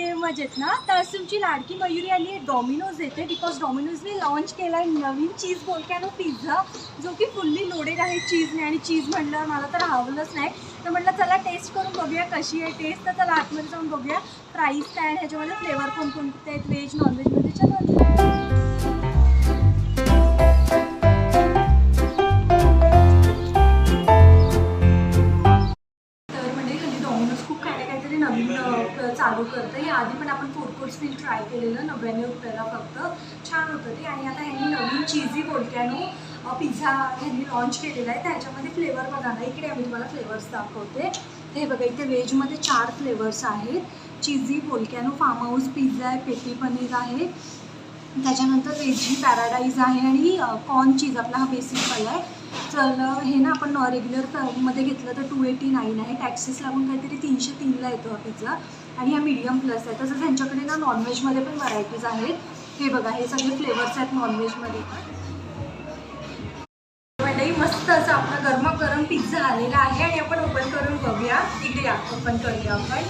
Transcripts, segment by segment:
म्हणजे मजेत ना? तर आज तुमची लाडकी मयुरी आली आहे डॉमिनोज येते बिकॉज डॉमिनोजने लॉन्च केला आहे नवीन चीज बोलक्यानो पिझ्झा जो की फुल्ली लोडेड आहे चीजने आणि चीज म्हटलं मला तर आवडलंच नाही. तर म्हटलं चला टेस्ट करून बघूया कशी आहे टेस्ट तर चला आतमध्ये जाऊन बघूया प्राईस काय आहे ह्याच्यामध्ये फ्लेवर कोणकोणते आहेत व्हेज नॉनव्हेजमध्ये चला काहीतरी नवीन चालू करतं. या आधी पण आपण फूड कोर्ट्स मी ट्राय केलेलं नव्याण्णव रुपयाला फक्त. छान होतं ते. आणि आता ह्यांनी नवीन चीजी बोलक्यानो पिझ्झा ह्यांनी लॉन्च केलेला आहे. त्याच्यामध्ये फ्लेवर बघा ना. इकडे आम्ही तुम्हाला फ्लेवर्स दाखवते. हे बघा इथे व्हेजमध्ये चार फ्लेवर्स आहेत. Cheesy volcano farm house pizza आहे पेटी पनीर आहे. त्याच्यानंतर वेजी पॅराडाईज आहे आणि कॉर्न चीज आपला हा बेसिकवाला आहे. चला हे ना आपण रेग्युलरमध्ये घेतलं तर टू एटी नाईन आहे. टॅक्सेस लागून काहीतरी तीनशे तीनला येतो हा पिझ्झा आणि हा मीडियम प्लस आहे. तसंच ह्यांच्याकडे ना नॉनव्हेजमध्ये पण व्हरायटीज आहेत. हे बघा हे सगळे फ्लेवर्स आहेत नॉनव्हेजमध्ये मंडळी म्हणजे मस्त असं आपला गरमागरम पिझ्झा आलेला आहे आणि आपण ओपन करून बघूया. इकडे या ओपन करूया आपण.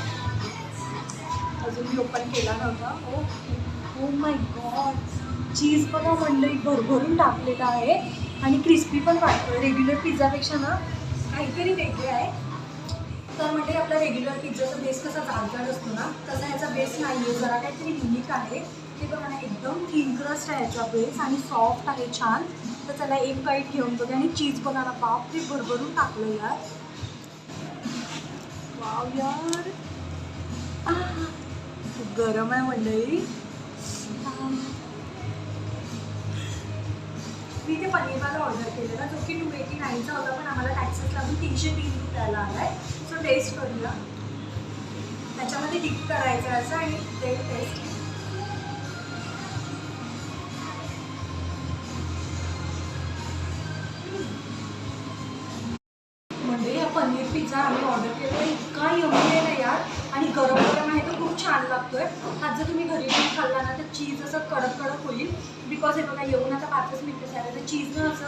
अजून मी ओपन केला नव्हता. ओके ओ माय गॉड चीज बघा मंडळी भरभरून टाकलेलं आहे. आणि क्रिस्पी पण वाटतं. रेग्युलर पिझ्झापेक्षा ना काहीतरी वेगळं आहे. तर म्हणजे आपला रेग्युलर पिझ्झाचा बेस कसा जाडजाड असतो ना तसा ह्याचा बेस नाही आहे जरा काहीतरी युनिक आहे. ते बघा ना एकदम थिन क्रस्ट आहे याचा बेस आणि सॉफ्ट आहे छान. तर त्याला एक बाईट घेऊन बघा आणि चीज बघा ना बापरे भरभरून टाकलं यार. वाव यार. खूप गरम आहे मंडळी मी ते पनीरवाला ऑर्डर केलेला. जो की टू एटी नाईनचा होता पण आम्हाला टॅक्सेस लागून तीनशे तीन रुपयाला आला आहे सो टेस्ट करूया. त्याच्यामध्ये डिप करायचं असं आणि ते टेस्ट म्हणजे हा पनीर पिझ्झा आम्ही ऑर्डर केला इतका यमी आहे ना यार. आणि गरम छान लागतोय. आज जर तुम्ही घरी पण खाल्ला ना तर चीज असं कडक कडक होईल. बिकॉज हे बघा येऊन आता पाचच मिनटं झाले. तर चीज असं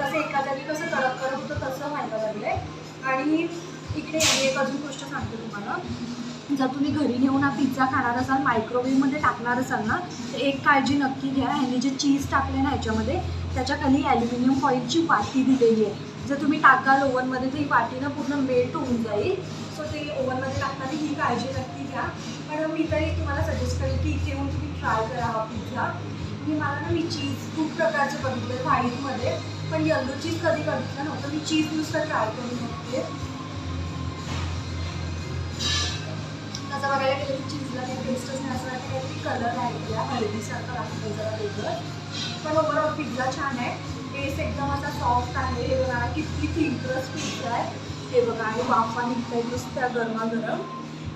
असं एका जागी कसं कडक कडक होतं तसं व्हायला लागलंय. आणि इकडे एक अजून गोष्ट सांगते तुम्हाला. जर तुम्ही घरी नेऊन हा पिझ्झा खाणार असाल मायक्रोवेव्हमध्ये टाकणार असाल ना तर एक काळजी नक्की घ्या. ह्यांनी जे चीज टाकले ना ह्याच्यामध्ये त्याच्याखाली ॲल्युमिनियम फॉईलची वाटी दिलेली आहे. जर तुम्ही टाकाल ओव्हनमध्ये तर ही वाटी ना पूर्ण मेल्ट होऊन जाईल. सो ते ओव्हनमध्ये टाकताना ही काळजी नक्की घ्या. पण मी तरी तुम्हाला सजेस्ट करेन की इथे येऊन तुम्ही ट्राय करा हा पिझ्झा मी म्हणजे मला ना मी चीज खूप प्रकारचे बघितले व्हाईटमध्ये पण यल्लो चीज कधी बघितलं नव्हतं. मी चीज नुसतं ट्राय करून बघते. तसं बघायला गेलं की चीजला काही टेस्टच नाही असं वाटतं काहीतरी कलर आहे त्या हळदीसारखं लागतं जरा वेगळं. पण ओव्हरऑल पिझ्झा छान आहे. टेस्ट एकदम असा सॉफ्ट आहे. हे बघा किती थिंकरस पिझ्झा आहे. हे बघा आणि वाफा निघताय नुसत्या गरमागरम.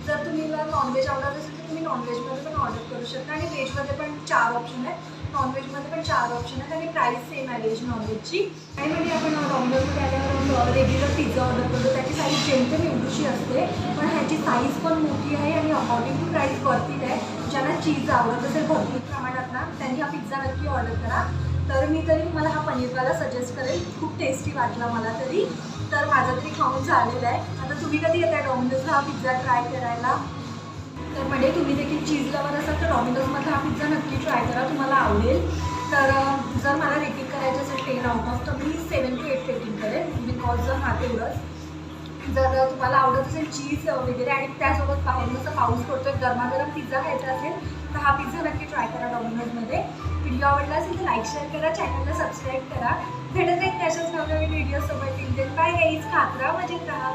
जर तुम्हीला नॉनव्हेज आवडत असेल तर तुम्ही नॉनव्हेजमध्ये पण ऑर्डर करू शकता. आणि व्हेजमध्ये पण चार ऑप्शन आहेत. नॉनव्हेजमध्ये पण चार ऑप्शन आहेत आणि प्राईस सेम आहे व्हेज नॉनव्हेजची आणि म्हणजे आपण नॉनव्हेजमध्ये आल्यावर रेग्युलर पिझ्झा ऑर्डर करतो त्याची साईज जेमतेम एवढीशी असते पण ह्याची साईज पण मोठी आहे आणि अकॉर्डिंग टू प्राईस वरतीच आहे. ज्यांना चीज आवडत असेल भरपूर प्रमाणात ना त्यांनी हा पिझ्झा नक्की ऑर्डर करा. तर मी तरी मला हा पनीरवाला सजेस्ट करेल. खूप टेस्टी वाटला मला तरी. तर माझा तरी खाऊन झालेलं आहे. आता तुम्ही कधी येताय डॉमिनोजला हा पिझ्झा ट्राय करायला? तर म्हणजे तुम्ही देखील चीज लवर असाल तर डॉमिनोजमधला हा पिझ्झा नक्की ट्राय करा तुम्हाला आवडेल. तर जर मला रेटिंग करायचं असेल टेन आउट ऑफ तर मी सेवन टू एट रेटिंग करेन बिकॉज हा तेवढंच. जर तुम्हाला आवडत असेल चीज वगैरे आणि त्यासोबत बाहेर जसं पाऊस पडतो गरमागरम पिझ्झा खायचा असेल तर हा पिझ्झा नक्की ट्राय करा डॉमिनोजमध्ये व्हिडिओ आवडला असेल तर लाईक शेअर करा चॅनलला सबस्क्राईब करा. भेटत राहील त्याच्याच नवनवीन व्हिडिओ सोबत. बाय गाईज खात राहा मजेत राहा.